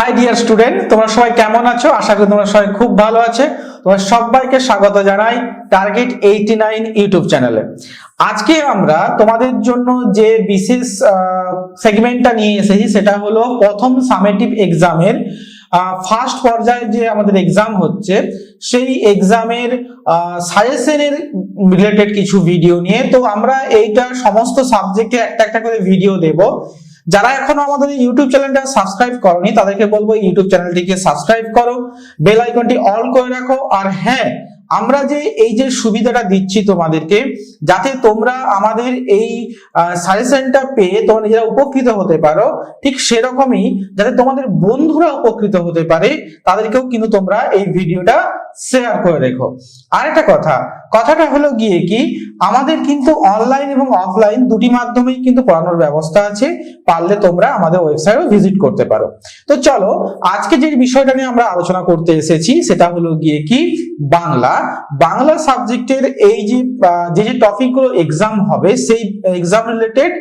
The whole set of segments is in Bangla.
হাই ডিয়ার স্টুডেন্ট তোমরা সবাই কেমন আছো? আশা করি তোমরা সবাই খুব ভালো আছে। তোমার সবাইকে স্বাগত জানাই টার্গেট এইটি নাইন ইউটিউব চ্যানেলে। আজকে আমরা তোমাদের জন্য যে বিশেষ সেগমেন্টটা নিয়ে এসেছি, সেটা হলো প্রথম সামেটিভ এক্সামের ফার্স্ট পর্যায়ে যে আমাদের এক্সাম হচ্ছে, সেই এক্সামের সাজেশনের রিলেটেড কিছু ভিডিও নিয়ে। তো আমরা এইটা সমস্ত সাবজেক্টে একটা একটা করে ভিডিও দেব। যারা এখনও আমাদের ইউটিউব চ্যানেলটা সাবস্ক্রাইব করনি, তাদেরকে বলব ইউটিউব চ্যানেলটিকে সাবস্ক্রাইব করো বেল আইকনটি অল করে রাখো, আর হ্যাঁ আমরা যে এই যে সুবিধাটা দিচ্ছি তোমাদেরকে, যাতে তোমরা আমাদের এই সাজেশনটা পেয়ে তোমরা নিজেরা উপকৃত হতে পারো, ঠিক সেরকমই যাতে তোমাদের বন্ধুরা উপকৃত হতে পারে, তাদেরকেও কিন্তু তোমরা এই ভিডিওটা শেয়ার করে রেখো। আরেকটা কথা, কথাটা হলো গিয়ে কি, আমাদের কিন্তু অনলাইন এবং অফলাইন দুটি মাধ্যমেই কিন্তু পড়ানোর ব্যবস্থা আছে, পারলে তোমরা আমাদের ওয়েবসাইটে ভিজিট করতে পারো। তো চলো, আজকে যে বিষয়টা নিয়ে আমরা আলোচনা করতে এসেছি, সেটা হলো গিয়ে কি, বাংলা। বাংলা সাবজেক্টের এই যে যে টপিকগুলো এক্সাম হবে, সেই এক্সাম রিলেটেড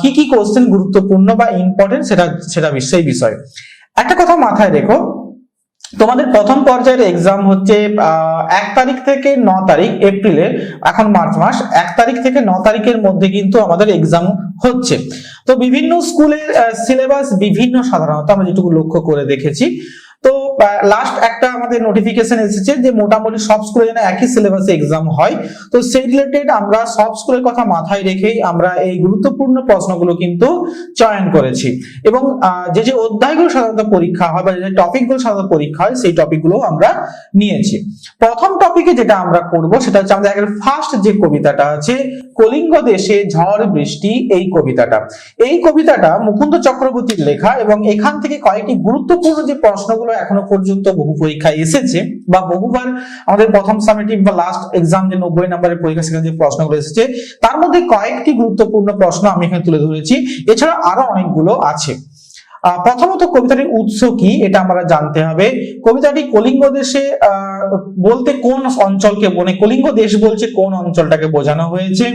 কি কি কোশ্চেন গুরুত্বপূর্ণ বা ইম্পর্টেন্ট সেটা সেটা সেই বিষয়। একটা কথা মাথায় রেখো তোমাদের প্রথম পর্যায়ের এক্সাম হচ্ছে এক তারিখ থেকে ন তারিখ, এপ্রিলের, এখন মার্চ মাস, এক তারিখ থেকে ন তারিখের মধ্যে কিন্তু আমাদের এক্সাম হচ্ছে। তো বিভিন্ন স্কুলের সিলেবাস বিভিন্ন সাধারণত আমরা যেটুকু লক্ষ্য করে দেখেছি লাস্ট একটা আমাদের নোটিফিকেশন এসেছে যে মোটামুটি সব স্কুলে যেন একই সিলেবাসে এক্সাম হয়। তো সেই রিলেটেড আমরা সব স্কুলের কথা মাথায় রেখেই আমরা এই গুরুত্বপূর্ণ প্রশ্নগুলো কিন্তু চয়ন করেছি। এবং যে যে অধ্যায়গুলো সাধারণত পরীক্ষা হয় বা যে টপিকগুলো সাধারণত পরীক্ষা হয়, সেই টপিকগুলো আমরা নিয়েছি। প্রথম টপিকে যেটা আমরা করব, সেটা হচ্ছে আমাদের ফার্স্ট যে কবিতাটা আছে, কলিঙ্গ দেশে ঝড়, বৃষ্টি এই কবিতাটা। এই কবিতাটা মুকুন্দ চক্রবর্তীর লেখা এবং এখান থেকে কয়েকটি গুরুত্বপূর্ণ যে প্রশ্নগুলো এখনও পর্যন্ত বহু পরীক্ষা এসেছে বা বহুবার আমাদের প্রথম সামেটিভ বা লাস্ট এক্সাম যে নব্বই নম্বরের পরীক্ষা সেখানে যে প্রশ্নগুলো এসেছে, তার মধ্যে কয়েকটি গুরুত্বপূর্ণ প্রশ্ন আমি এখানে তুলে ধরেছি। এছাড়া আরও অনেকগুলো আছে। প্রথমত কবিতাটির উৎস কি এটা আমরা জানতে হবে। কবিতাটি কলিঙ্গ দেশে বলতে কোন অঞ্চলকে মানে কলিঙ্গ দেশ বলছে কোন অঞ্চলটাকে বোঝানো হয়েছে।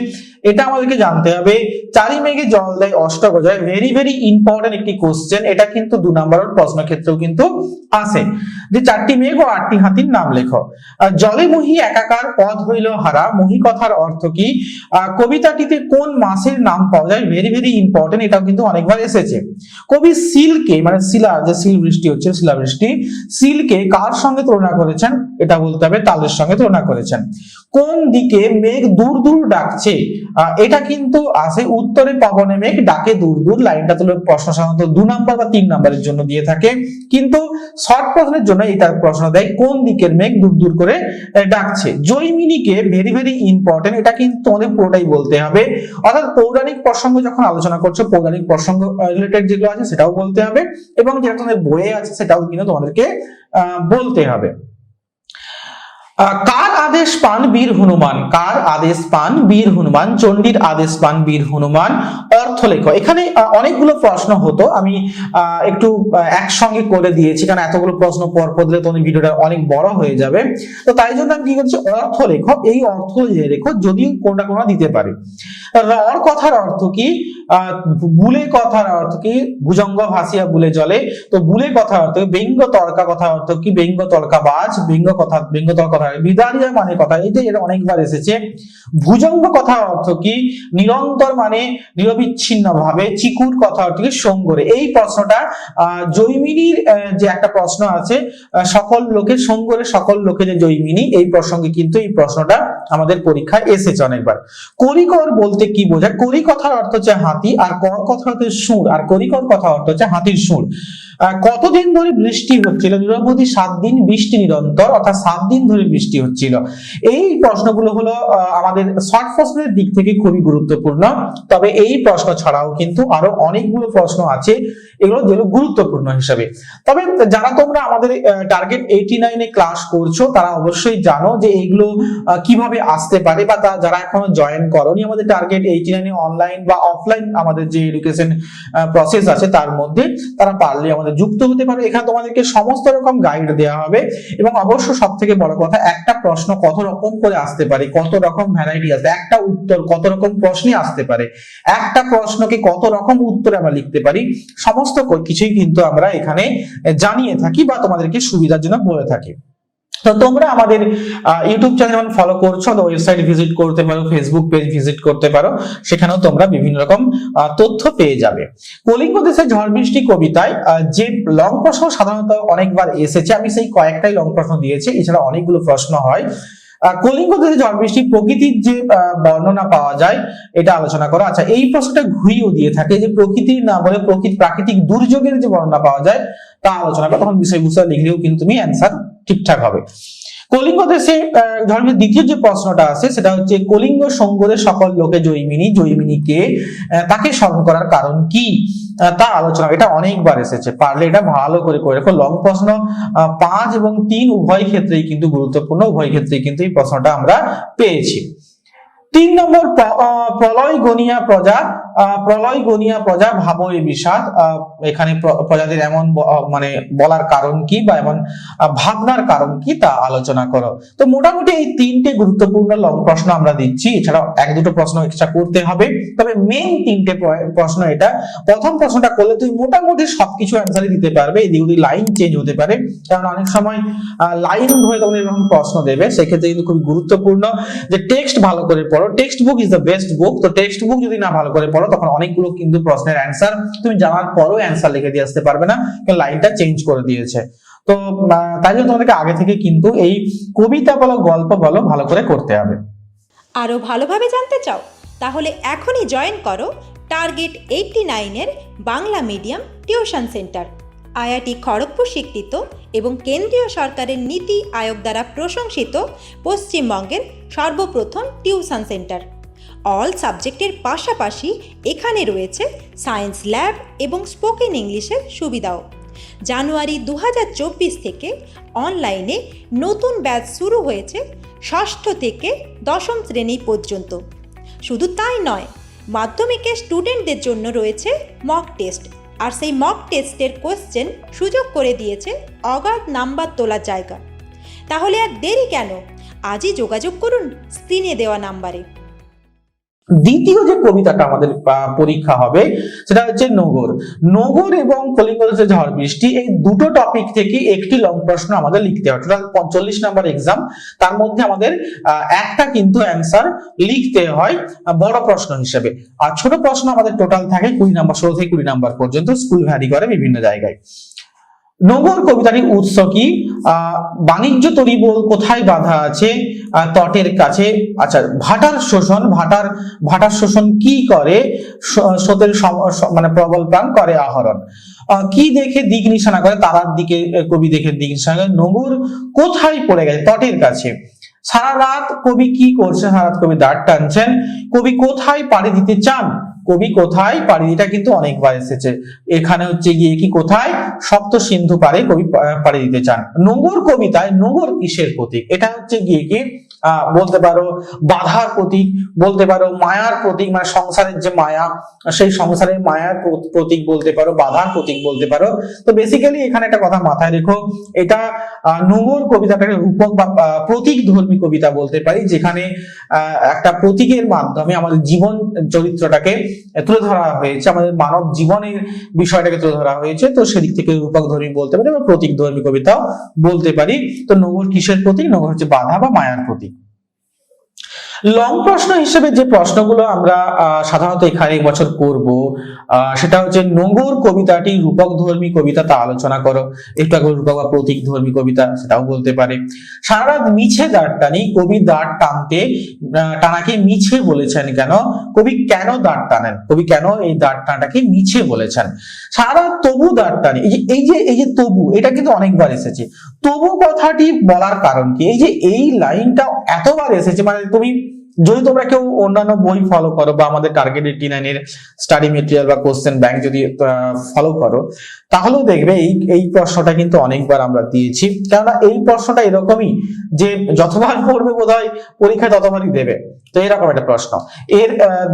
এটা আমাদেরকে জানতে হবে। চারি মেঘে জল দেয় অষ্টগজায় ভেরি ভেরি ইম্পর্টেন্ট একটি কোশ্চেন এটা কিন্তু দু নম্বরের প্রশ্ন ক্ষেত্রেও কিন্তু আসে যে চারটি মেঘ ও আটটি হাতির নাম লেখো। জলে মহি একাকার পদ হইল হারা। মহি কথার অর্থ কি? কবিতাটিতে কোন মাসের নাম পাওয়া যায়? ভেরি ভেরি ইম্পর্টেন্ট এটাও কিন্তু অনেকবার এসেছে। কবি সিলকে মানে শিলা, যে শিল বৃষ্টি হচ্ছে শিলাবৃষ্টি সিলকে কার সঙ্গে তুলনা করেছেন? এটা বলতে হবে তালের সঙ্গে তুলনা করেছেন। কোন দিকে মেঘ দূর দূর ডাকছে? এটা কিন্তু আছে উত্তরে পবনে মেঘ ডাকে দূর দূর। লাইনটা তুলে প্রশ্ন সাধারণত দু নাম্বার বা তিন নাম্বারের জন্য দিয়ে থাকে। কিন্তু শর্ট প্রশ্নের জন্য এটা প্রশ্ন দেয়, কোন দিকের মেঘ দূর দূর করে ডাকছে? জৈমিনীকে ভেরি ভেরি ইম্পর্টেন্ট এটা কিন্তু তোমাদের পুরোটাই বলতে হবে। অর্থাৎ পৌরাণিক প্রসঙ্গ যখন আলোচনা করছ, পৌরাণিক প্রসঙ্গ রিলেটেড যেগুলো আছে, সেটাও বলতে হবে এবং যেটা তোমাদের বইয়ে আছে সেটাও কিন্তু তোমাদেরকে বলতে হবে। কার আদেশ পান বীর হনুমান? কার আদেশ পান বীর হনুমান? চণ্ডীর আদেশ পান বীর হনুমান? অর্থ লেখো এখানে অনেকগুলো প্রশ্ন হতো। আমি একটু একসঙ্গে করে দিয়েছি, কারণ এতগুলো প্রশ্ন পর পর দিলে তোমাদের ভিডিওটা অনেক বড় হয়ে যাবে। তো তাই জন্য আমি কি করছি অর্থ লেখো এই অর্থ যে রেখো, যদিও কোনটা কোনো দিতে পারে। রর কথার অর্থ কি? বুলে কথার অর্থ কি? ভুজঙ্গ ভাসিয়া বুলে জলে। তো বুলে কথার অর্থ? ব্যঙ্গ তর্কা কথার অর্থ কি? ব্যঙ্গ তর্কা বাজ ব্যঙ্গ কথা, ব্যঙ্গ তর্ক কথা বিদারিয়া মানে কথা এই যে এটা অনেকবার এসেছে। ভুজঙ্গ কথার অর্থ কি? নিরন্তর মানে নিরবিচ্ছিন্ন ভাবে চিকুর কথা অর্থ কি? সঙ্গরে। এই প্রশ্নটা জৈমিনীর যে একটা প্রশ্ন আছে সকল লোকের, সঙ্গরে সকল লোকে যে জৈমিনী, এই প্রসঙ্গে কিন্তু এই প্রশ্নটা আমাদের পরীক্ষায় এসেছে অনেকবার। করিকর বলতে কি বোঝায়? করি কথার অর্থ হচ্ছে হাতি, আর কর অর্থ হচ্ছে সুর, আর করিকর কথা অর্থ হচ্ছে হাতির সুর। কতদিন ধরে বৃষ্টি হচ্ছিল নিরবধি সাত দিন, বৃষ্টি নিরন্তর, অর্থাৎ সাত দিন ধরে বৃষ্টি হচ্ছিল। এই প্রশ্নগুলো হলো আমাদের শর্ট প্রশ্নের দিক থেকে খুবই গুরুত্বপূর্ণ। তবে এই প্রশ্ন ছাড়াও কিন্তু আরও অনেকগুলো প্রশ্ন আছে। এগুলো যেগুলো গুরুত্বপূর্ণ হিসাবে। তবে যারা তোমরা আমাদের টার্গেট এইটি নাইনে ক্লাস করছ, তারা অবশ্যই জানো যে এইগুলো কীভাবে আসতে পারে বা তা যারা এখনও জয়েন করনি আমাদের টার্গেট এইটি নাইনে অনলাইন বা অফলাইন আমাদের যে এডুকেশন প্রসেস আছে তার মধ্যে, তারা পারলে আমাদের যুক্ত হতে পারে। এখানে তোমাদেরকে সমস্ত রকম গাইড দেওয়া হবে এবং অবশ্য সব থেকে বড় কথা, একটা প্রশ্ন কত রকম করে আসতে পারে, কত রকম ভ্যারাইটি আসবে, একটা উত্তর কত রকম প্রশ্নই আসতে পারে। একটা প্রশ্নকে কত রকম উত্তর আমরা লিখতে পারি, সমস্ত সমস্ত কিছুই কিন্তু আমরা এখানে জানিয়ে থাকি বা তোমাদেরকে সুবিধার জন্য বলে থাকি। তো তোমরা আমাদের ইউটিউব চ্যানেল যেমন ফলো করছ ওয়েবসাইট ভিজিট করতে পারো ফেসবুক পেজ ভিজিট করতে পারো, সেখানেও তোমরা বিভিন্ন রকম তথ্য পেয়ে যাবে। কলিঙ্গ দেশের ঝড় বৃষ্টি কবিতায় যে লং প্রশ্ন সাধারণত অনেকবার এসেছে, আমি সেই কয়েকটাই লং প্রশ্ন দিয়েছি, এছাড়া অনেকগুলো প্রশ্ন হয়। কলিঙ্গ দেশে ঝড় বৃষ্টি প্রকৃতির যে বর্ণনা পাওয়া যায়, এটা আলোচনা করো। আচ্ছা এই প্রশ্নটা ঘুরিয়েও দিয়ে থাকে যে প্রকৃতির না বলে প্রকৃতি, প্রাকৃতিক দুর্যোগের যে বর্ণনা পাওয়া যায়, তা আলোচনা করো, তখন বিষয়বস্তু লিখলেও কিন্তু তুমি অ্যান্সার ঠিকঠাক হবে। কলিঙ্গ দেশে ধর্মের দ্বিতীয় যে প্রশ্নটা আছে, সেটা হচ্ছে কলিঙ্গ সঙ্গদের সকল লোকে জৈমিনী জৈমিনীকে তাকে স্মরণ করার কারণ কি? তা আলোচনা, এটা অনেকবার এসেছে। পারলে এটা ভালো করে করে রাখো। লং প্রশ্ন পাঁচ এবং তিন উভয় ক্ষেত্রেই কিন্তু গুরুত্বপূর্ণ, উভয় ক্ষেত্রেই কিন্তু এই প্রশ্নটা আমরা পেয়েছি। তিন নম্বর প্রলয় গনিয়া প্রজা প্রলয় গনিয়া প্রজা ভাব এ বিষাদ এখানে প্রজাদের এমন মানে বলার কারণ কি বা এমন ভাবনার কারণ কি তা আলোচনা করো। তো মোটামুটি এই তিনটে গুরুত্বপূর্ণ প্রশ্ন আমরা দিচ্ছি, এছাড়াও এক দুটো প্রশ্ন এক্সট্রা করতে হবে। তবে মেন তিনটে প্রশ্ন এটা। প্রথম প্রশ্নটা করলে তুই মোটামুটি সবকিছু অ্যান্সারই দিতে পারবে এদিক ওদিক লাইন চেঞ্জ হতে পারে। কারণ অনেক সময় লাইন ধরে তোমাদের এরকম প্রশ্ন দেবে, সেক্ষেত্রে কিন্তু খুব গুরুত্বপূর্ণ যে টেক্সট ভালো করে পড়ো। Text book is the best book তো টেক্সট বুক যদি না ভালো করে পড়ো তখন অনেকগুলো কিন্তু প্রশ্নের অ্যান্সার তুমি জানার পরও অ্যান্সার লিখে দিয়ে আসতে পারবে না লাইনটা চেঞ্জ করে দিয়েছে। তো তাই জন্য তোমাদেরকে আগে থেকে কিন্তু এই কবিতা বলো, গল্প বলো, ভালো করে করতে হবে। আরও ভালোভাবে জানতে চাও, তাহলে এখনই জয়েন করো টার্গেট এইটটি নাইনের Bangla medium tuition centre IIT Kharagpur স্বীকৃত এবং কেন্দ্রীয় সরকারের নীতি আয়োগ দ্বারা প্রশংসিত পশ্চিমবঙ্গের সর্বপ্রথম টিউশন সেন্টার অল সাবজেক্টের পাশাপাশি এখানে রয়েছে সায়েন্স ল্যাব এবং স্পোকেন ইংলিশের সুবিধাও। জানুয়ারি দু হাজার চব্বিশ থেকে অনলাইনে নতুন ব্যাচ শুরু হয়েছে ষষ্ঠ থেকে দশম শ্রেণি পর্যন্ত। শুধু তাই নয় মাধ্যমিকের স্টুডেন্টদের জন্য রয়েছে মক টেস্ট, আর সেই মক টেস্টের কোশ্চেন সুযোগ করে দিয়েছে অগাধ নাম্বার তোলার জায়গা। তাহলে আর দেরি কেন? আজই যোগাযোগ করুন স্ক্রিনে দেওয়া নাম্বারে। দ্বিতীয় যে কবিতাটা আমাদের পরীক্ষা হবে, সেটা হচ্ছে নগর। নগর এবং দেশের ঝড় বৃষ্টি, এই দুটো টপিক থেকে একটি লং প্রশ্ন আমাদের লিখতে হবে। টোটাল পঞ্চল্লিশ নাম্বার এক্সাম তার মধ্যে আমাদের একটা কিন্তু অ্যান্সার লিখতে হয় বড় প্রশ্ন হিসেবে। আর ছোট প্রশ্ন আমাদের টোটাল থাকে কুড়ি নাম্বার, ষোলো থেকে কুড়ি নাম্বার পর্যন্ত স্কুল ভ্যারি করে বিভিন্ন জায়গায়। নগর কবিতাটির উৎস কি? বাণিজ্য তরিবল কোথায় বাধা আছে? তটের কাছে। আচ্ছা ভাটার শোষণ ভাটার ভাটার শোষণ কি করে? স্রোতের মানে প্রবল প্রাণ করে আহরণ। আহ, কি দেখে দিক নিশানা করে? তারার দিকে কবি দেখে দিক নিশানা করে। নগর কোথায় পড়ে গেছে? তটের কাছে। সারা রাত কবি কি করছে সারা রাত কবি দাঁড় টানছেন। কবি কোথায় পাড়ি দিতে চান? কবি কোথায়? পাড়ি এটা কিন্তু অনেকবার এসেছে। এখানে হচ্ছে গিয়ে কি কোথায়? সপ্ত সিন্ধু পারে কবি পাড়ি দিতে চান নগর কবিতায় নগর কিসের প্রতীক? এটা হচ্ছে গিয়ে কি? বলতে পারো, বাধার প্রতীক, বলতে পারো, মায়ার প্রতীক মানে সংসারের যে মায়া, সেই সংসারের মায়ার প্রতীক বলতে পারো, বাধার প্রতীক বলতে পারো। তো বেসিক্যালি এখানে একটা কথা মাথায় রেখো, এটা নোংর কবিতাটাকে রূপক বা প্রতীক ধর্মী কবিতা বলতে পারি, যেখানে একটা প্রতীকের মাধ্যমে আমাদের জীবন চরিত্রটাকে তুলে ধরা হয়েছে, আমাদের মানব জীবনের বিষয়টাকে তুলে ধরা হয়েছে, তো সেদিক থেকে রূপক ধর্মী বলতে পারি বা প্রতীক ধর্মী কবিতাও বলতে পারি। তো নগর কিসের প্রতীক? নগর হচ্ছে বাধা বা মায়ার প্রতীক। লং প্রশ্ন হিসেবে যে প্রশ্নগুলো আমরা সাধারণত এখানে এই বছর করব সেটা হচ্ছে নোংর কবিতাটি রূপক ধর্মী কবিতা তা আলোচনা করো। একটু আগে রূপক বা প্রতীক ধর্মী কবিতা, সেটাও বলতে পারে। সারা রাত মিছে দাঁড় টানি কবি দাঁড় টানতে টানাকে মিছে বলেছেন কেন? কবি কেন দাঁড় টানেন? কবি কেন এই দাঁড় টানাটাকে মিছে বলেছেন? সারা তবু দাঁড় টানি এই যে এই যে এই যে তবু, এটা কিন্তু অনেকবার এসেছে। তবু কথাটি বলার কারণ কি? এই যে, এই লাইনটা এতবার এসেছে মানে তুমি যদি তোমরা কেউ অন্যান্য বই ফলো করো বা আমাদের টার্গেট এইটি নাইনের স্টাডি মেটেরিয়াল বা কোশ্চেন ব্যাংক যদি ফলো করো, তাহলেও দেখবে এই এই প্রশ্নটা কিন্তু অনেকবার আমরা দিয়েছি। কেননা এই প্রশ্নটা এরকমই যে যতবার পড়বে বোধ হয় পরীক্ষায় ততবারই দেবে। তো এরকম একটা প্রশ্ন। এর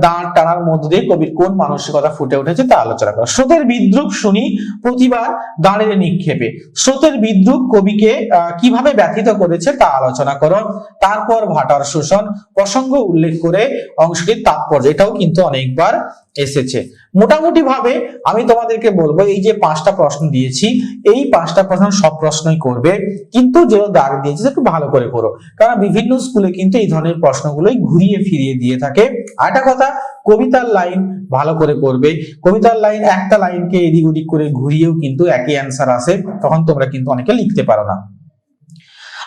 দাঁড় টানার মধ্য দিয়ে কবির কোন মানসিকতা ফুটে উঠেছে তা আলোচনা করো। স্রোতের বিদ্রুপ শুনি প্রতিবার দাঁড়ের নিক্ষেপে। স্রোতের বিদ্রুপ কবিকে কীভাবে ব্যথিত করেছে তা আলোচনা করো। তারপর ভাটার শোষণ, প্রসঙ্গ উল্লেখ করে অংশটির তাৎপর্য, এটাও কিন্তু অনেকবার এসেছে। মোটামুটি ভাবে আমি তোমাদেরকে বলব, এই যে পাঁচটা প্রশ্ন দিয়েছি, এই পাঁচটা প্রশ্ন সব প্রশ্নই করবে, কিন্তু যেগুলো দাগ দিয়েছে একটু ভালো করে করো। কারণ বিভিন্ন স্কুলে কিন্তু এই ধরনের প্রশ্নগুলোই ঘুরিয়ে ফিরিয়ে দিয়ে থাকে। আর একটা কথা, কবিতার লাইন ভালো করে করবে। কবিতার লাইন, একটা লাইনকে এদিক ওদিক করে ঘুরিয়েও কিন্তু একই অ্যান্সার আসে, তখন তোমরা কিন্তু অনেকে লিখতে পারো না।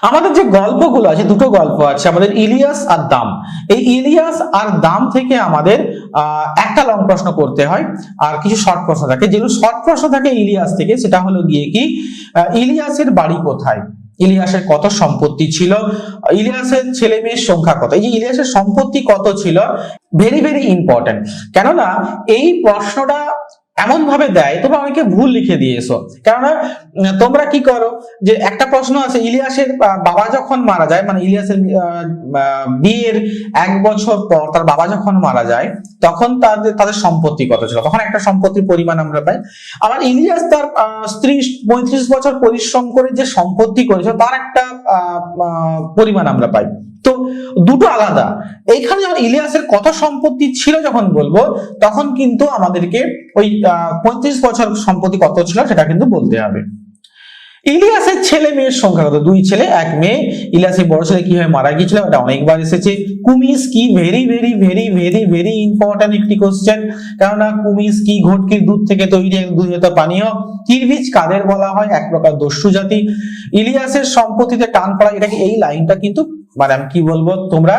আমাদের যে গল্পগুলো আছে, দুটো গল্প আছে, আমাদের ইলিয়াস আর দাম। এই ইলিয়াস আর দাম থেকে আমাদের একটা লং প্রশ্ন করতে হয়, আর কিছু শর্ট প্রশ্ন থাকে। যেগুলো শর্ট প্রশ্ন থাকে ইলিয়াস থেকে, সেটা হলো গিয়ে কি ইলিয়াসের বাড়ি কোথায়? ইলিয়াসের কত সম্পত্তি ছিল? ইলিয়াসের ছেলে মেয়ের সংখ্যা কত? এই যে ইলিয়াসের সম্পত্তি কত ছিল? ভেরি ভেরি ইম্পর্টেন্ট কেননা, এই প্রশ্নটা এমন ভাবে দেয়, তোমরা অনেকে ভুল লিখে দিয়েছ। কেননা, তোমরা কি করো যে একটা প্রশ্ন আছে, ইলিয়াসের বাবা যখন মারা যায় মানে ইলিয়াসের বিয়ের এক বছর পর তার বাবা যখন মারা যায়, তখন তাদের তাদের সম্পত্তি কত ছিল? তখন একটা সম্পত্তির পরিমাণ আমরা পাই। আবার ইলিয়াস তার স্ত্রী পঁয়ত্রিশ বছর পরিশ্রম করে যে সম্পত্তি করেছিল, তার একটা পরিমাণ আমরা পাই। তো দুটো আলাদা। এইখানে যখন ইলিয়াসের কত সম্পত্তি ছিল যখন বলব, তখন কিন্তু আমাদেরকে ওই পঁয়ত্রিশ বছর সম্পত্তি কত ছিল সেটা কিন্তু বলতে হবে। ইলিয়াসের ছেলে মেয়ের সংখ্যা কত? দুই ছেলে, এক মেয়ে। ইলিয়াসের বড় ছেলে কীভাবে মারা গিয়েছিল? এটা অনেকবার এসেছে। কুমিস কি? Very very very very very important একটি কোশ্চেন কেননা কুমিস কি ঘটকির দুধ থেকে তৈরি? এক দুধজাত পানীয়। কিরভিজ কাদের বলা হয়? এক প্রকার দস্যু জাতি। ইলিয়াসের সম্পত্তিতে টান পড়া, এটা এই লাইনটা কিন্তু মানে আমি কি বলব? তোমরা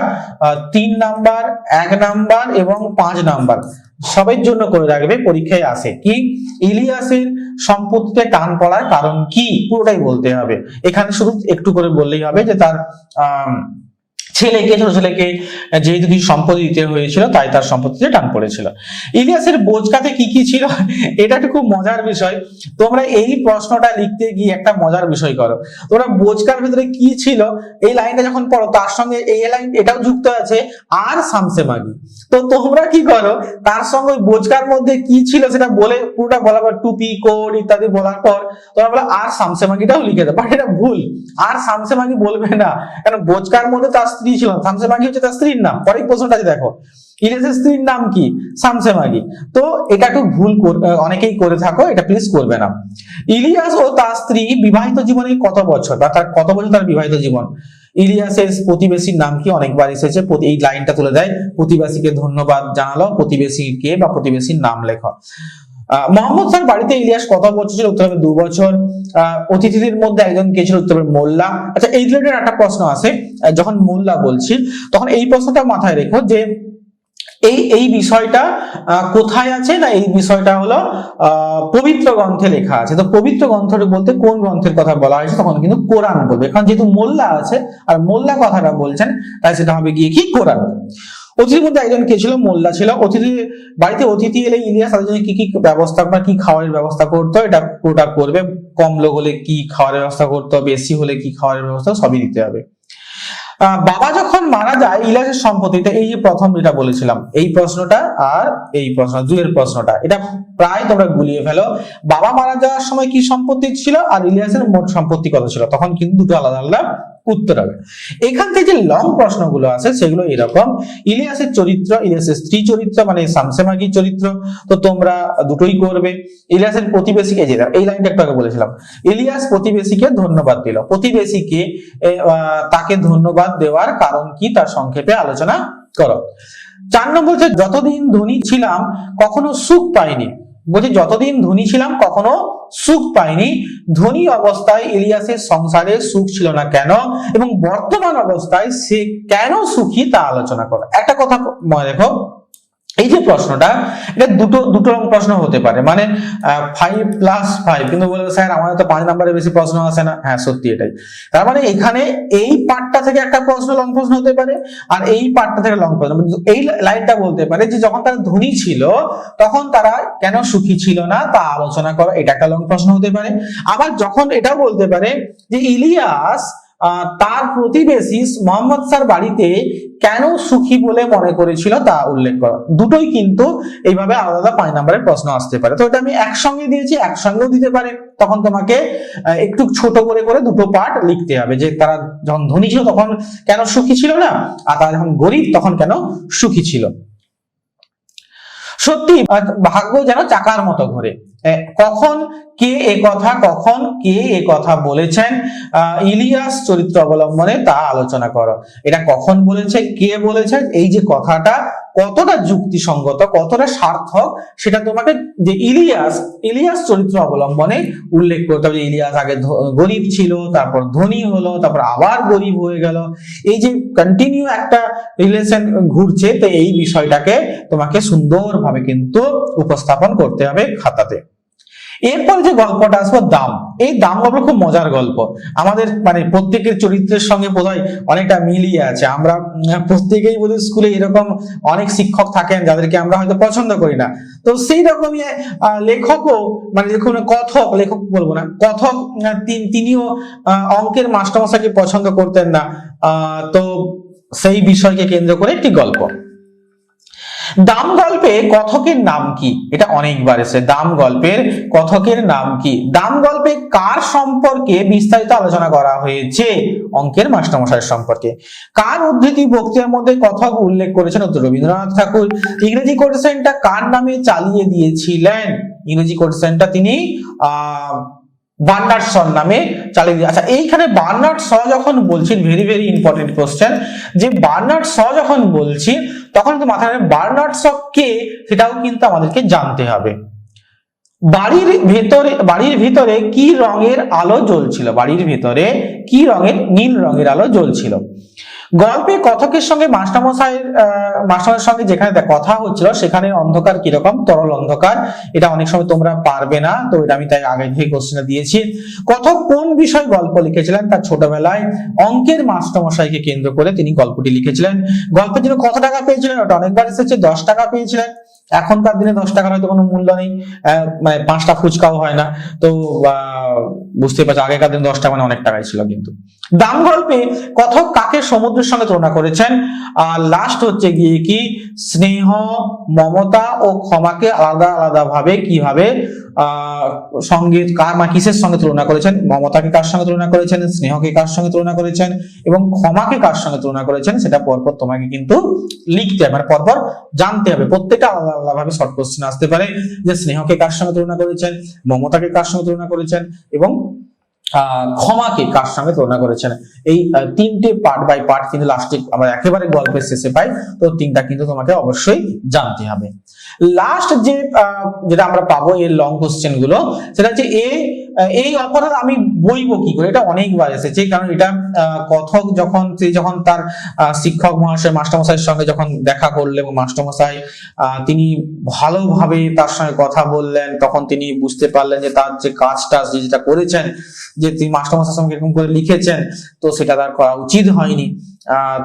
তিন নাম্বার, এক নাম্বার এবং পাঁচ নাম্বার সবের জন্য করে রাখবে, পরীক্ষায় আসে। কি? ইলিয়াসের সম্পত্তিতে টান পড়ার কারণ কি? পুরোটাই বলতে হবে। এখানে শুধু একটু করে বললেই হবে যে তার, আহ ছেলেকে, ছোট ছেলেকে যেহেতু কিছু সম্পত্তি দিতে হয়েছিল, তাই তার সম্পত্তিতে টান পড়েছিল। ইলিয়াসের বোঝকাতে কি কি ছিল? এটা একটা খুব মজার বিষয়। তোমরা এই প্রশ্নটা লিখতে গিয়ে একটা মজার বিষয় করো। তোমরা বোঝকার ভিতরে কি ছিল? এই লাইনটা যখন পড়ো, তার সঙ্গে এই লাইন, এটাও যুক্ত আছে, আর সামসে মাগি। তো তোমরা কি করো? তার সঙ্গে ওই বোঝকার মধ্যে কি ছিল সেটা বলে পুরোটা বলার পর টুপি, কোড ইত্যাদি বলার পর তোমরা বলে, আর সামসে মাগিটাও লিখে দাও। বাট এটা ভুল। আর সামসে মাগি বলবে না। কারণ বোঝকার মধ্যে তার ছিল না। সামসে মাগি হচ্ছে তার স্ত্রীর নাম। পরের প্রশ্নটা দেখো। ইলিয়াসের স্ত্রীর নাম কি? সামসে মাগি। তো এটা একটু ভুল অনেকেই করে থাকো, এটা প্লিজ করবে না। ইলিয়াস ও তার স্ত্রী বিবাহিত জীবনে কত বছর? বা তার কত বছর তার বিবাহিত জীবন? ইলিয়াসের প্রতিবেশীর নাম কি? অনেকবার এসেছে। এই লাইনটা তুলে দেয়। প্রতিবেশীকে ধন্যবাদ জানালো। প্রতিবেশীকে বা প্রতিবেশীর নাম লেখো। মোহাম্মদ স্যার বাড়িতে ইলিয়াস কত বছর ছিল উত্তর হবে দু বছর অতিথিদের মধ্যে একজন কে ছিল উত্তর মোল্লা। আচ্ছা এই রিলেটেড একটা প্রশ্ন আছে যখন মোল্লা বলছি, তখন এই প্রশ্নটা মাথায় রেখো যে এই এই বিষয়টা কোথায় আছে না এই বিষয়টা হলো পবিত্র গ্রন্থে লেখা আছে। তো পবিত্র গ্রন্থ বলতে কোন গ্রন্থের কথা বলা হয়েছে, তখন কিন্তু কোরআন বলবে। এখন যেহেতু মোল্লা আছে, আর মোল্লা কথাটা বলছেন, তাই সেটা হবে গিয়ে কি? কোরআন। অতিথির মধ্যে একজন কে ছিল? মোল্লা ছিল। অতিথি, বাড়িতে অতিথি এলে ইলিয়াস তাদের জন্য কি কি ব্যবস্থা বা কি খাওয়ারের ব্যবস্থা করতো এটা পুরোটা করবে। কম লোক হলে কি খাওয়ারের ব্যবস্থা করতো বেশি হলে কি খাওয়ারের ব্যবস্থা সবই দিতে হবে। বাবা যখন মারা যায়, ইলিয়াসের সম্পত্তিটা এই যে প্রথম যেটা বলেছিলাম, এই প্রশ্নটা আর এই প্রশ্ন দুয়ের প্রশ্নটা, এটা প্রায় তোমরা গুলিয়ে ফেলো। বাবা মারা যাওয়ার সময় কি সম্পত্তি ছিল? আর ইলিয়াসের মোট সম্পত্তি কত ছিল? তখন কিন্তু দুটো আলাদা আলাদা উত্তর হবে। এখান থেকে যে লং প্রশ্নগুলো আছে, সেগুলো এরকম। ইলিয়াসের চরিত্র, ইলিয়াসের স্ত্রী চরিত্র মানে সামসেমাগির চরিত্র, তো তোমরা দুটোই করবে। ইলিয়াসের প্রতিবেশীকে যে এই লাইনটা একটু আগে বলেছিলাম, ইলিয়াস প্রতিবেশীকে ধন্যবাদ দিল। প্রতিবেশীকে তাকে ধন্যবাদ দেওয়ার কারণ কি, তার সংক্ষেপে আলোচনা করো। চার নম্বর হচ্ছে, যতদিন ধনী ছিলাম, কখনো সুখ পাইনি। বলছি, যতদিন ধনী ছিলাম, কখনো সুখ পাইনি। ধনী অবস্থায় ইলিয়াসের সংসারে সুখ ছিল না কেন? এবং বর্তমান অবস্থায় সে কেন সুখী তা আলোচনা করো। একটা কথা মনে রেখো। এই যে প্রশ্নটা, এটা দুটো দুটো রকম প্রশ্ন হতে পারে। মানে ফাইভ প্লাস ফাইভ কিন্তু বলবে স্যার আমাদের তো পাঁচ নাম্বারের বেশি প্রশ্ন আসে না। হ্যাঁ সত্যি এটাই। তার মানে এখানে এই পার্টটা থেকে একটা প্রশ্ন লং প্রশ্ন হতে পারে, আর এই পার্টটা থেকে লং প্রশ্ন। মানে এই লাইনটা বলতে পারে যে যখন তারা ধনী ছিল, তখন তারা কেন সুখী ছিল না, তা আলোচনা করা। এটা একটা লং প্রশ্ন হতে পারে। আবার যখন এটাও বলতে পারে যে ইলিয়াস তার প্রতিবেশী মোহাম্মদ স্যার বাড়িতে কেন সুখী বলে মনে করেছিল তা উল্লেখ করো। দুটোই কিন্তু এইভাবে আলাদা আলাদা পাঁচ নম্বরের প্রশ্ন আসতে পারে। তো এটা আমি একসঙ্গে দিয়েছি, একসঙ্গেও দিতে পারে। তখন তোমাকে একটু ছোট করে করে দুটো পার্ট লিখতে হবে যে তারা যখন ধনী ছিল তখন কেন সুখী ছিল না? আর তারা যখন গরিব তখন কেন সুখী ছিল? সত্যি ভাগ্য যেন চাকার মতো ঘোরে। কখন কে এ কথা, কখন কে এ কথা বলেছেন ইলিয়াস চরিত্র অবলম্বনে তা আলোচনা করো। এটা কখন বলেছে, কে বলেছে এই যে কথাটা কতটা যুক্তিসঙ্গত, কতটা সার্থক, সেটা তোমাকে যে ইলিয়াস ইলিয়াস চরিত্র অবলম্বনে উল্লেখ করতে হবে ইলিয়াস আগে গরিব ছিল, তারপর ধনী হলো, তারপর আবার গরিব হয়ে গেল। এই যে কন্টিনিউ একটা রিলেশন ঘুরছে, তো এই বিষয়টাকে তোমাকে সুন্দরভাবে কিন্তু উপস্থাপন করতে হবে খাতাতে। এরপর যে গল্পটা আসব দাম। এই দাম গল্প খুব মজার গল্প। আমাদের মানে প্রত্যেকের চরিত্রের সঙ্গে বোধহয় অনেকটা মিলিয়ে আছে। আমরা প্রত্যেকেই বোধহয় স্কুলে এরকম অনেক শিক্ষক থাকেন যাদেরকে আমরা হয়তো পছন্দ করি না। তো সেই রকমই লেখকও মানে দেখুন, কথক, লেখক বলব না, কথক তিনিও অঙ্কের মাস্টারমশাইকে পছন্দ করতেন না। তো সেই বিষয়কে কেন্দ্র করে একটি গল্প। দাম গল্পে কথকের নাম কি? এটা অনেকবার এসে দাম গল্পের কথকের নাম কি? দাম গল্পে কার সম্পর্কে বিস্তারিত আলোচনা করা হয়েছে? অঙ্কের মাস্টারমশাইয়ের সম্পর্কে। কার উদ্ধৃতি বক্তৃতার মধ্যে কথক উল্লেখ করেছেন রবীন্দ্রনাথ ঠাকুর? ইংরেজি কোর্সেনটা কার নামে চালিয়ে দিয়েছিলেন? ইংরেজি কোর্সেনটা তিনি, আহ বার্নার্ড নামে চালিয়ে দিয়ে আচ্ছা এইখানে বার্নার্ড শ যখন বলছি ভেরি ভেরি ইম্পর্টেন্ট কোশ্চেন যে বার্নার্ড শ যখন বলছি, তখন তো মাথায় বার্নার্ড শ কে সেটাও কিন্তু আমাদেরকে জানতে হবে। বাড়ির ভেতরে, বাড়ির ভিতরে কি রঙের আলো জ্বলছিল? বাড়ির ভিতরে কি রঙের, নীল রঙের আলো জ্বলছিল? গল্পে কথকের সঙ্গে মাস্টারমশাইয়ের মাস্টারের সঙ্গে যেখানে কথা হচ্ছিল, সেখানে অন্ধকার কীরকম? তরল অন্ধকার। এটা অনেক সময় তোমরা পারবে না, তো এটা আমি তাই আগে থেকে কোশ্চেনটা দিয়েছি। কথক কোন বিষয় গল্প লিখেছিলেন? তার ছোটবেলায় অঙ্কের মাস্টারমশাইকে কেন্দ্র করে তিনি গল্পটি লিখেছিলেন। গল্পের জন্য কত টাকা পেয়েছিলেন? ওটা অনেকবার এসেছে, দশ টাকা পেয়েছিলেন। এখনকার দিনে দশ টাকার হয়তো কোনো মূল্য নেই মানে পাঁচটা ফুচকাও হয় না। তো বুঝতে পারছ, আগেকার দিনে দশ টাকা মানে অনেক টাকাই ছিল কিন্তু। দাম গল্পে কথক কাকে সমুদ্রের সঙ্গে তুলনা করেছেন? আর লাস্ট হচ্ছে গিয়ে কি? স্নেহ, মমতা ও ক্ষমাকে আলাদা আলাদা ভাবে কীভাবে সঙ্গে কার মা কিসের সঙ্গে তুলনা করেছেন? মমতাকে কার সঙ্গে তুলনা করেছেন? স্নেহকে কার সঙ্গে তুলনা করেছেন? এবং ক্ষমাকে কার সঙ্গে তুলনা করেছেন? সেটা পরপর তোমাকে কিন্তু লিখতে হবে মানে পরপর জানতে হবে, প্রত্যেকটা আলাদা আলাদা ভাবে শর্ট কোশ্চেন আসতে পারে, যে স্নেহকে কার সঙ্গে তুলনা করেছেন, মমতাকে কার সঙ্গে তুলনা করেছেন এবং ক্ষমাকে কার সঙ্গে তুলনা করেছেন। এই তিনটে পার্ট বাই পার্ট কিন্তু লাস্টে আমরা একেবারে গল্পের শেষে পাই, তো তিনটা কিন্তু তোমাকে অবশ্যই জানতে হবে। লাস্ট যে যেটা আমরা পাবো এর লং কোশ্চেনগুলো, সেটা হচ্ছে এ এই অপরাধ আমি বইবো কি করে? এটা অনেকবার এসেছে, কারণ এটা কথক যখন, সে যখন তার শিক্ষক মহাশয়, মাস্টারমশাইয়ের সঙ্গে যখন দেখা করলেন এবং মাস্টারমশাই তিনি ভালোভাবে তার সঙ্গে কথা বললেন, তখন তিনি বুঝতে পারলেন যে তার যে কাজটা যেটা করেছেন, যে তিনি মাস্টারমশাইয়ের সঙ্গে এরকম করে লিখেছেন, তো সেটা তার করা উচিত হয়নি।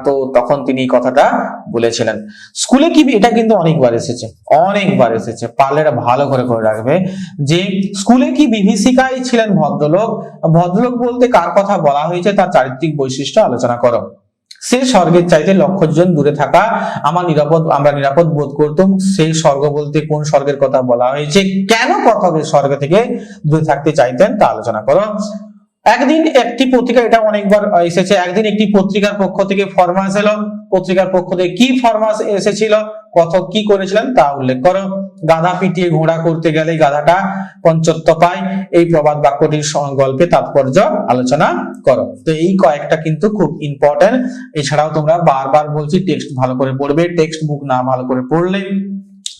তো তখন তিনি কথাটা বলেছিলেন। স্কুলে কি এটা কিন্তু অনেকবার এসেছে অনেকবার এসেছে। পারলে এটা ভালো করে করে রাখবে যে স্কুলে কি বিভীষিকায় ছিলেন ভদ্রলোক? ভদ্রলোক বলতে কার কথা বলা হয়েছে তার চারিত্রিক বৈশিষ্ট্য আলোচনা করো। সে স্বর্গের চাইতে লক্ষজন দূরে থাকা, আমার নিরাপদ, আমরা নিরাপদ বোধ করতাম। সেই স্বর্গ বলতে কোন স্বর্গের কথা বলা হয়েছে? কেন এই স্বর্গ থেকে দূরে থাকতে চাইতেন তা আলোচনা করো। একদিন একটি পত্রিকা, এটা অনেকবার এসেছে। একদিন একটি পত্রিকার পক্ষ থেকে ফরমাস এলো। পত্রিকার পক্ষ থেকে কি ফরমাস এসেছিল কত কি করেছিলেন তা উল্লেখ করো। গাধা পিটিয়ে ঘোড়া করতে গেলে গাধাটা পঞ্চত্ব পায় এই প্রবাদ বাক্যটির গল্পে তাৎপর্য আলোচনা করো। তো এই কয়েকটা কিন্তু খুব ইম্পর্টেন্ট এছাড়াও তোমরা বারবার বলছি টেক্সট ভালো করে পড়বে। টেক্সট বুক না ভালো করে পড়লে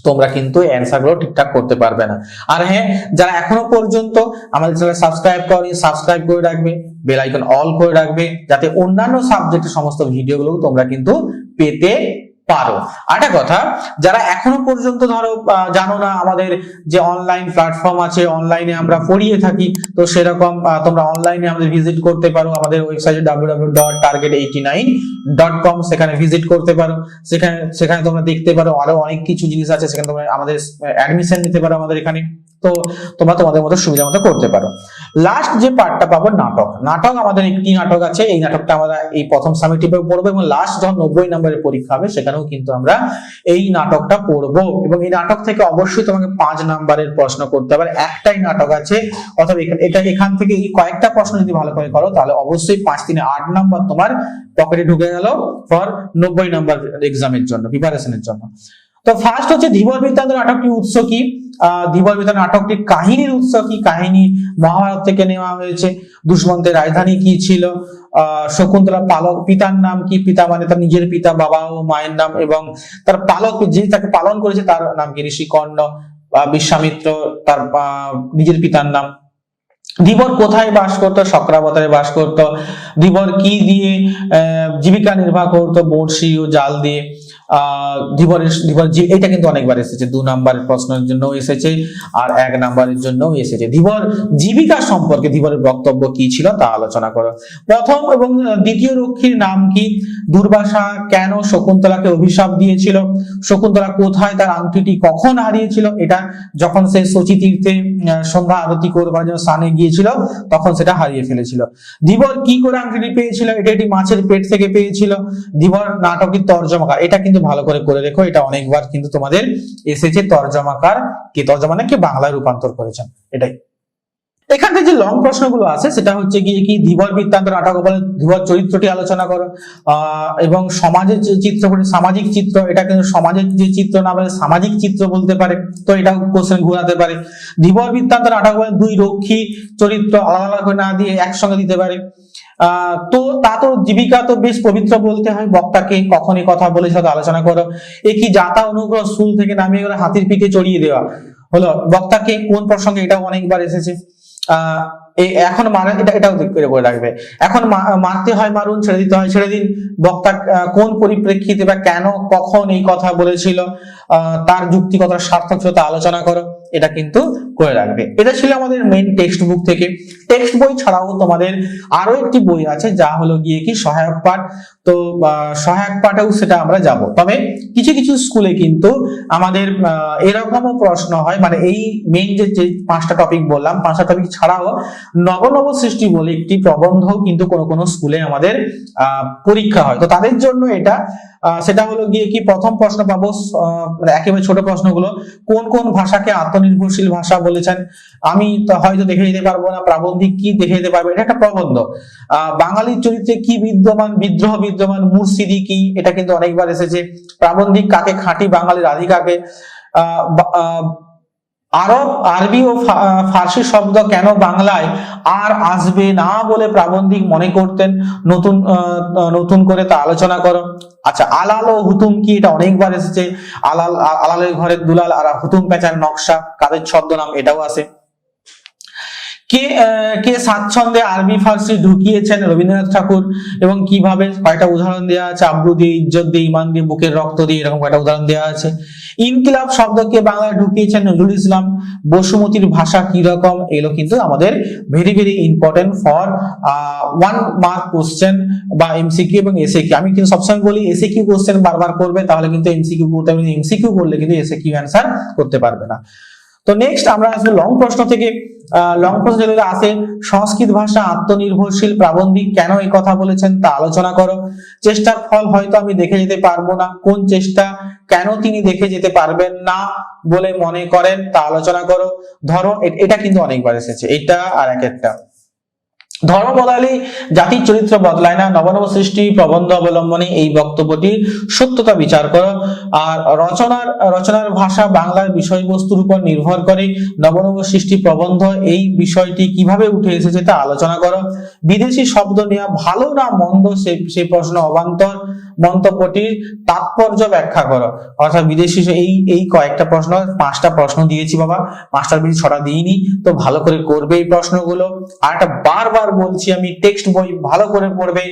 তোমরা কিন্তু অ্যান্সারগুলো ঠিকঠাক করতে পারবে না। আর হ্যাঁ যারা এখনও পর্যন্ত আমাদের চ্যানেল সাবস্ক্রাইব করেনি সাবস্ক্রাইব করে রাখবে বেল আইকন অল করে রাখবে, যাতে অন্যান্য সাবজেক্টের সমস্ত ভিডিওগুলো তোমরা কিন্তু পেতে পারো। আরেকটা কথা, যারা এখনও পর্যন্ত ধরো জানো না আমাদের যে অনলাইন প্ল্যাটফর্ম আছে অনলাইনে আমরা পড়িয়ে থাকি, তো সেরকম তোমরা অনলাইনে আমাদের ভিজিট করতে পারো। আমাদের ওয়েবসাইটে W W dot target eighty nine dot com সেখানে ভিজিট করতে পারো। সেখানে সেখানে তোমরা দেখতে পারো আরও অনেক কিছু জিনিস আছে, সেখানে তোমরা আমাদের অ্যাডমিশন নিতে পারো আমাদের এখানে। তো তোমরা তোমাদের মতো সুবিধা মতো করতে পারো। লাস্ট যে পার্টটা পাবো, নাটক। নাটক আমাদের একটি নাটক আছে, এই নাটকটা আমরা এই প্রথম সামিটিভে পড়ব এবং লাস্ট যখন নব্বই নম্বরের পরীক্ষা হবে সেখানেও কিন্তু আমরা এই নাটকটা পড়ব? এবং এই নাটক থেকে অবশ্যই তোমাকে পাঁচ নাম্বারের প্রশ্ন করতে হবে। একটাই নাটক আছে অথবা এটা এখান থেকে এই কয়েকটা প্রশ্ন যদি ভালো করে করো, তাহলে অবশ্যই পাঁচ তিনে আট নাম্বার তোমার পকেটে ঢুকে গেল ফর নব্বই নাম্বার এক্সামের জন্য প্রিপারেশনের জন্য। তো ফার্স্ট হচ্ছে ধীবর বৃত্তান্ত নাটকটি উৎস কি? ধীবর বৃত্তান্ত নাটকটির কাহিনীর উৎস কি? কাহিনী মহাভারত থেকে নেওয়া হয়েছে। দুষ্মন্তের রাজধানী কি ছিল? শকুন্তলা পালক পিতার নাম কি? পিতা মানে তার নিজের পিতা, বাবা ও মায়ের নাম এবং তার পালক যে তাকে পালন করেছে তার নাম কি? ঋষিকর্ণ বিশ্বামিত্র, তার নিজের পিতার নাম। ধীবর কোথায় বাস করতো? শক্রাবতারে বাস করতো। ধীবর কি দিয়ে জীবিকা নির্বাহ করতো? বড়শি ও জাল দিয়ে। আহ ধীবরের ধীবর জি- এটা কিন্তু অনেকবার এসেছে। দু নাম্বারের প্রশ্নের জন্য এসেছে আর এক নাম্বারের জন্য এসেছে। ধীবর জীবিকা সম্পর্কে ধীবরের বক্তব্য কি ছিল তা আলোচনা করো। প্রথম এবং দ্বিতীয় রক্ষীর নাম কি? দুর্বাসা কেন শকুন্তলাকে অভিশাপ দিয়েছিল? শকুন্তলা কোথায়? তার আংটিটি কখন হারিয়েছিল? এটা যখন সে সচি তীর্থে সন্ধ্যা আরতি করবার জন্য স্থানে গিয়েছিল, তখন সেটা হারিয়ে ফেলেছিল। ধীবর কি করে আংটিটি পেয়েছিল? এটা একটি মাছের পেট থেকে পেয়েছিল। ধীবর নাটকের তর্জমাকার এটা কিন্তু ভালো করে করে রেখো, এটা অনেকবার কিন্তু তোমাদের এসেছে তর্জমাকার কে তর্জমানে কে বাংলায় রূপান্তর করেছেন, এটাই। এখান যে লং প্রশ্নগুলো আছে, সেটা হচ্ছে গিয়ে কি, ধীবর বৃত্তান্ত নাটক ধীবর চরিত্রটি আলোচনা করো। এবং সমাজের যে চিত্র সামাজিক চিত্র, এটা কিন্তু সমাজের যে চিত্র না, বলে সামাজিক চিত্র বলতে পারে, তো এটা কোশ্চেন ঘোরাতে পারে। ধীবর বৃত্তান্ত নাটক দুই রক্ষী চরিত্র আলাদা আলাদা করে না দিয়ে একসঙ্গে দিতে পারে। তো তা তো জীবিকা তো বেশ পবিত্র বলতে হয়। বক্তাকে কখনই কথা বলে সাথে আলোচনা করো। এ কি যাতা অনুগ্রহ স্কুল থেকে নামিয়ে গেলে, হাতির পিঠে চড়িয়ে দেওয়া। হলো, বক্তাকে কোন প্রসঙ্গে এটাও অনেকবার এসেছে। আহ এখন মারা, এটা, এটাও করে রাখবে। এখন মারতে হয়, মারুন, ছেড়ে দিতে হয়, ছেড়ে দিন। বক্তা কোন পরিপ্রেক্ষিতে বা কেন, কখন এই কথা বলেছিল তার যুক্তিগত সার্থকতা আলোচনা করো। এটা কিন্তু করে রাখবে। এটা ছিল আমাদের মেইন টেক্সট বুক থেকে। টেক্সট বই ছাড়াও তোমাদের আরও একটি বই আছে, যা হলো গিয়ে কি সহায়ক পাঠ। তো সহায়ক পাঠেও সেটা আমরা যাব। তবে কিছু কিছু স্কুলে কিন্তু আমাদের এরকমও প্রশ্ন হয়। মানে এই মেইন যে যে পাঁচটা টপিক বললাম, পাঁচটা টপিক ছাড়াও নবনব সৃষ্টি বলে একটি প্রবন্ধ কিন্তু কোনো কোনো স্কুলে আমাদের পরীক্ষা হয়। তো তাদের জন্য এটা সেটা হলো গিয়ে কি প্রথম প্রশ্ন পাবো মানে একেবারে ছোট প্রশ্নগুলো। কোন কোন ভাষাকে আত্মনির্ভরশীল ভাষা বলেছেন আমি হয়তো দেখে দিতে পারব না প্রাবন্ধিক কি দেখে দিতে পারবে? এটা একটা প্রবন্ধ। বাঙালির চরিত্রে কি বিদ্যমান বিদ্রোহ বিদ্যমান মুর্শিদি কি? এটা কিন্তু অনেকবার এসেছে। প্রাবন্ধিক কাকে খাঁটি বাঙালি রাধিকাকে আহ, আরব, আরবি ও ফার্সি শব্দ কেন বাংলায় আর আসবে না বলে প্রাবন্ধিক মনে করতেন? নতুন নতুন করে তা আলোচনা করো। আচ্ছা আলাল ও হুতুম কি? এটা অনেকবার এসেছে। আলাল আলালের ঘরের দুলাল আর হুতুম পেঁচার নকশা। কাদের ছদ্মনাম? এটাও আছে। কে কে আরবি ফার্সি ঢুকিয়েছেন রবীন্দ্রনাথ ঠাকুর এবং কীভাবে উদাহরণ দেওয়া আছে? আব্রু দিয়ে, ইজ্জত দিয়ে, ইমান দিয়ে, বুকের রক্ত দিয়ে, এরকম উদাহরণ দেওয়া আছে? ইনকিলাব শব্দকে বাংলায় ঢুকিয়েছেন নজরুল ইসলাম। বসুমতির ভাষা কি রকম? এগুলো কিন্তু আমাদের very very important for one mark question বা এমসিকিউ এবং এসএ কিউ আমি কিন্তু সবসময় বলি এসএ কিউ কোশ্চেন বারবার করবে, তাহলে কিন্তু এমসিকিউ করতে এমসিকিউ করলে কিন্তু এসএ কিউ অ্যান্সার করতে পারবে না। তো নেক্সট আমরা আসব লং প্রশ্ন থেকে। লং প্রশ্ন যেগুলো আছে, সংস্কৃত ভাষা আত্মনির্ভরশীল প্রাবন্ধিক কেন এই কথা বলেছেন তা আলোচনা করো। চেষ্টার ফল হয়তো আমি দেখে যেতে পারব না, কোন চেষ্টা, কেন তিনি দেখে যেতে পারবেন না বলে মনে করেন তা আলোচনা করো। ধরো এটা কিন্তু অনেকবার এসেছে, এটা আর এক একটা। ধর্ম বদলালে জাতির চরিত্র বদলায় না, নবনব সৃষ্টি, প্রবন্ধ অবলম্বনে এই বক্তব্যটির সত্যতা বিচার করো। আর রচনার রচনার ভাষা বাংলার বিষয়বস্তুর উপর নির্ভর করে নবনব সৃষ্টি, প্রবন্ধ এই বিষয়টি কীভাবে উঠে এসেছে তা আলোচনা করো। বিদেশি শব্দ নেওয়া ভালো না মন্দ সে সেই প্রশ্ন অবান্তর। মন্তব্যটির তাৎপর্য ব্যাখ্যা করো। অর্থাৎ বিদেশি এই এই কয়েকটা প্রশ্ন, পাঁচটা প্রশ্ন দিয়েছি বাবা পাঁচটার বেশি ছটা দিইনি, তো ভালো করে করবে এই প্রশ্নগুলো। আর একটা বারবার বলছি আমি টেক্সট বই ভালো করে পড়বে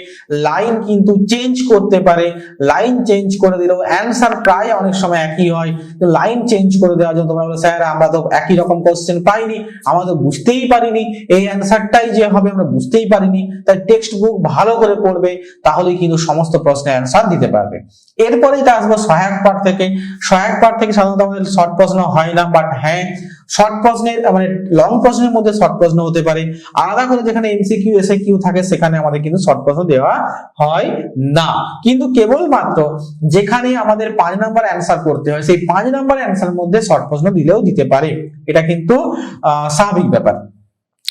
লাইন কিন্তু চেঞ্জ করতে পারে লাইন চেঞ্জ করে দিলেও অ্যান্সার প্রায় অনেক সময় একই হয়। তো লাইন চেঞ্জ করে দেওয়ার জন্য তোমরা বলো, স্যার, আমরা তো একই রকম কোশ্চেন পাইনি, আমরা তো বুঝতেই পারিনি, এই অ্যান্সারটাই যে হবে আমরা বুঝতেই পারিনি। তাই টেক্সট বুক ভালো করে পড়বে, তাহলেই কিন্তু সমস্ত প্রশ্নের অ্যান্সার দিতে পারবে। এরপরেই তা আসব সহায়ক পাঠ থেকে। সহায়ক পাঠ থেকে সাধারণত আমাদের শর্ট প্রশ্ন হয় না বাট হ্যাঁ শর্ট প্রশ্নের মানে লং প্রশ্নের মধ্যে শর্ট প্রশ্ন হতে পারে। আলাদা করে যেখানে এমসিকিউ এসে কিউ থাকে, সেখানে আমাদের কিন্তু শর্ট প্রশ্ন দেওয়া হয় না। কিন্তু কেবলমাত্র যেখানে আমাদের পাঁচ নাম্বার অ্যান্সার করতে হয়, সেই পাঁচ নাম্বার অ্যান্সার মধ্যে শর্ট প্রশ্ন দিলেও দিতে পারে। এটা কিন্তু স্বাভাবিক ব্যাপার।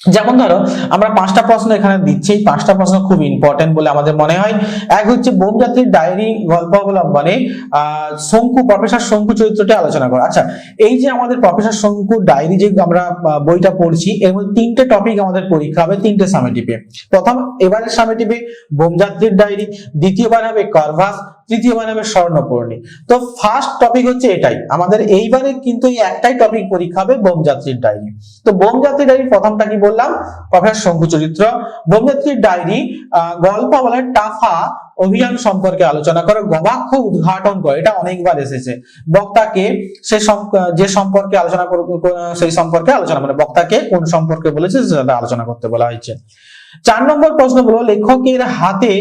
যেমন ধরো, আমরা পাঁচটা প্রশ্ন এখানে দিচ্ছি। পাঁচটা প্রশ্ন খুব ইম্পর্টেন্ট বলে আমাদের মনে হয়। এক হচ্ছে বোমযাত্রীর ডায়েরি গল্প অবলম্বনে আহ, শঙ্কু, প্রফেসর শঙ্কু চরিত্রটি আলোচনা করা। আচ্ছা এই যে আমাদের প্রফেসর শঙ্কু ডায়েরি যে আমরা বইটা পড়ছি, এর মধ্যে তিনটে টপিক আমাদের পরীক্ষা হবে, তিনটে সামে সামেটিপে প্রথম, এবারের সামেটিপে বোমযাত্রীর ডায়েরি, দ্বিতীয়বার হবে কারভাস তৃতীয়বার হবে স্বর্ণপূর্ণি। তো ফার্স্ট টপিক হচ্ছে এটাই। আমাদের এইবারে কিন্তু এই একটাই টপিক পরীক্ষা হবে বোমযাত্রীর ডায়েরি তো বোমযাত্রীর ডায়েরি প্রথমটা কি বললাম? প্রফেসর শঙ্কু চরিত্র বোমযাত্রীর ডায়েরি গল্প বলে টাফা অভিযান সম্পর্কে আলোচনা করে, গবাক্ষ উদ্ঘাটন করে। এটা অনেকবার এসেছে। বক্তাকে সে যে সম্পর্কে আলোচনা সেই সম্পর্কে আলোচনা মানে বক্তাকে কোন সম্পর্কে বলেছে সেটা আলোচনা করতে বলা হয়েছে। চার নম্বর প্রশ্ন হলো, লেখকের হাতে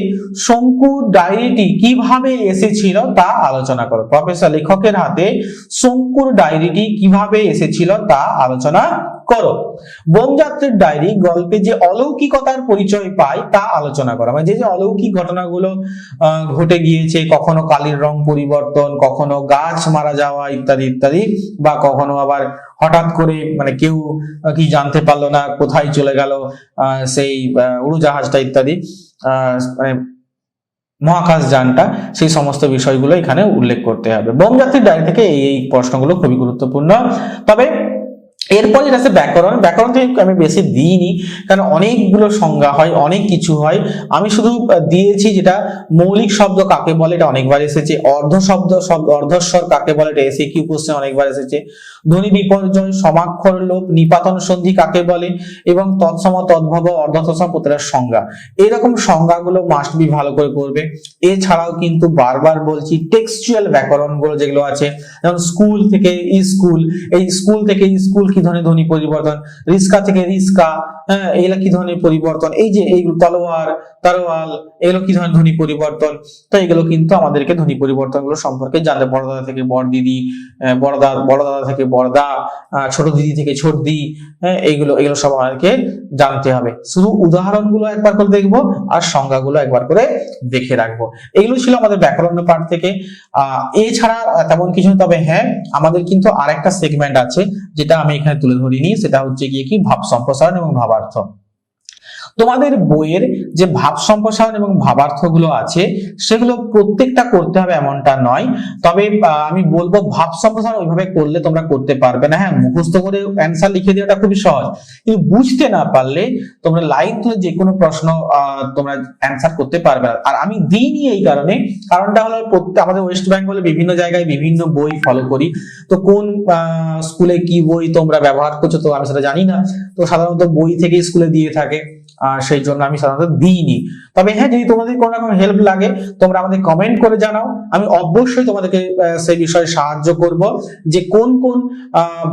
শঙ্কু ডায়েরিটি কীভাবে এসেছিল তা আলোচনা করো। প্রফেসর লেখকের হাতে শঙ্কুর ডায়েরিটি কীভাবে এসেছিল তা আলোচনা করো। বোমযাত্রীর ডায়েরি, গল্পে যে অলৌকিকতার পরিচয় পায় তা আলোচনা করো। মানে যে যে অলৌকিক ঘটনাগুলো ঘটে গিয়েছে, কখনো কালির রং পরিবর্তন, কখনো গাছ মারা যাওয়া ইত্যাদি ইত্যাদি, বা কখনো আবার হঠাৎ করে মানে কেউ কি জানতে পারল না, কোথায় চলে গেল সেই উড়োজাহাজটা ইত্যাদি মানে মহাকাশ যানটা, সেই সমস্ত বিষয়গুলো এখানে উল্লেখ করতে হবে। বোমযাত্রীর ডায়েরি থেকে এই প্রশ্নগুলো খুবই গুরুত্বপূর্ণ। তবে এরপর যেটা আছে ব্যাকরণ ব্যাকরণ থেকে আমি বেশি দিইনি, কারণ অনেকগুলো সংজ্ঞা হয়, অনেক কিছু হয়। আমি শুধু দিয়েছি যেটা মৌলিক শব্দ কাকে বলে, এটা অনেকবার এসেছে। অর্ধ শব্দ অর্ধস্বর কাকে বলে, এটা এসে কিউ কোশ্চেন অনেকবার এসেছে। ধ্বনি বিপর্যয়, সমাক্ষর লোপ, নিপাতন সন্ধি কাকে বলে, এবং তৎসম, তদ্ভব অর্ধতসম প্রত্যেকটার সংজ্ঞা। এরকম সংজ্ঞাগুলো মাস্ট বি ভালো করে করবে এছাড়াও কিন্তু বারবার বলছি টেক্সচুয়াল ব্যাকরণগুলো যেগুলো আছে, যেমন স্কুল থেকে স্কুল এই স্কুল থেকে স্কুল কি ধরনের ধ্বনি পরিবর্তন? রিস্কা থেকে রিস্কা হ্যাঁ কি ধরনের পরিবর্তন? এই যে এইগুলো তলোয়ার তারোয়াল এগুলো কি ধরনের ধ্বনি পরিবর্তন? তো এগুলো কিন্তু আমাদেরকে ধ্বনি পরিবর্তনগুলো সম্পর্কে জানতে বড় দাদা থেকে বড় দিদি আহ, বড় দাদা থেকে বড়দা ছোট দিদি থেকে ছোট দি হ্যাঁ এইগুলো এগুলো সব আমাদেরকে জানতে হবে। শুধু উদাহরণগুলো একবার করে দেখব আর সংজ্ঞাগুলো একবার করে দেখে রাখব। এগুলো ছিল আমাদের ব্যাকরণ পাঠ থেকে। এছাড়া তেমন কিছু। তবে হ্যাঁ আমাদের কিন্তু আরেকটা সেগমেন্ট আছে যেটা আমি এখানে তুলে ধরিনি। সেটা হচ্ছে গিয়ে কি ভাব সম্প্রসারণ এবং 错。তোমাদের বইয়ের যে ভাব সম্প্রসারণ এবং ভাবার্থগুলো আছে, সেগুলো প্রত্যেকটা করতে হবে এমনটা নয়। তবে আমি বলব ভাব সম্প্রসারণ ওইভাবে করলে তোমরা করতে পারবে না। হ্যাঁ মুখস্থ করে অ্যান্সার লিখে দেওয়াটা খুবই সহজ। কিন্তু বুঝতে না পারলে তোমরা লাইন তুলে যে কোনো প্রশ্ন তোমরা অ্যান্সার করতে পারবে না। আর আমি দিইনি এই কারণে। কারণটা হলো আমাদের ওয়েস্ট বেঙ্গলে বিভিন্ন জায়গায় বিভিন্ন বই ফলো করি। তো কোন স্কুলে কি বই তোমরা ব্যবহার করছ তো আমি সেটা জানি না। তো সাধারণত বই থেকে স্কুলে দিয়ে থাকে। সেই জন্য আমি সাধারণত দিইনি। তবে হ্যাঁ যদি তোমাদের কোনো রকম হেল্প লাগে, তোমরা আমাদের কমেন্ট করে জানাও। আমি অবশ্যই তোমাদেরকে সেই বিষয়ে সাহায্য করব যে কোন কোন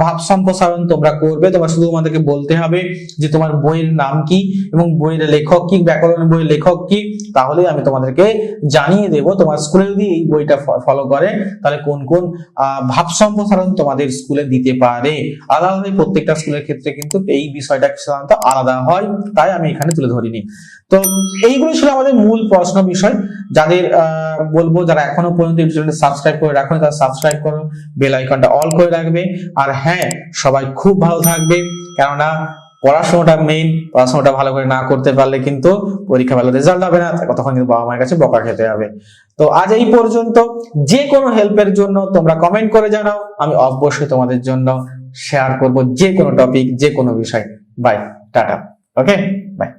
ভাব সম্প্রসারণ তোমরা করবে। তোমরা শুধু আমাদেরকে বলতে হবে যে তোমার বইয়ের নাম কি এবং বইয়ের লেখক কি, ব্যাকরণ বইয়ের লেখক কি, তাহলে আমি তোমাদেরকে জানিয়ে দেব। তোমার স্কুলে যদি এই বইটা ফলো করে, তাহলে কোন কোন ভাব সম্প্রসারণ তোমাদের স্কুলে দিতে পারে। আলাদা প্রত্যেকটা স্কুলের ক্ষেত্রে কিন্তু এই বিষয়টা সাধারণত আলাদা হয়। তাই আমি এখানে তুলে ধরিনি। তো এইগুলো ছিল আমাদের মূল প্রশ্ন বিষয়। যাদের বলব যারা এখনও পর্যন্ত ইউটিউব চ্যানেল সাবস্ক্রাইব করে রাখো, তারা সাবস্ক্রাইব করো বেল আইকনটা অল করে রাখবে। আর হ্যাঁ সবাই খুব ভালো থাকবে। কেননা পড়াশোনাটা মেইন পড়াশোনাটা ভালো করে না করতে পারলে কিন্তু পরীক্ষা ভালো রেজাল্ট হবে না। তখন কিন্তু বাবা মায়ের কাছে বকা খেতে হবে। তো আজ এই পর্যন্ত। যে কোনো হেল্পের জন্য তোমরা কমেন্ট করে জানাও। আমি অবশ্যই তোমাদের জন্য শেয়ার করব যে কোনো টপিক যে কোনো বিষয়। By tata. Okay bye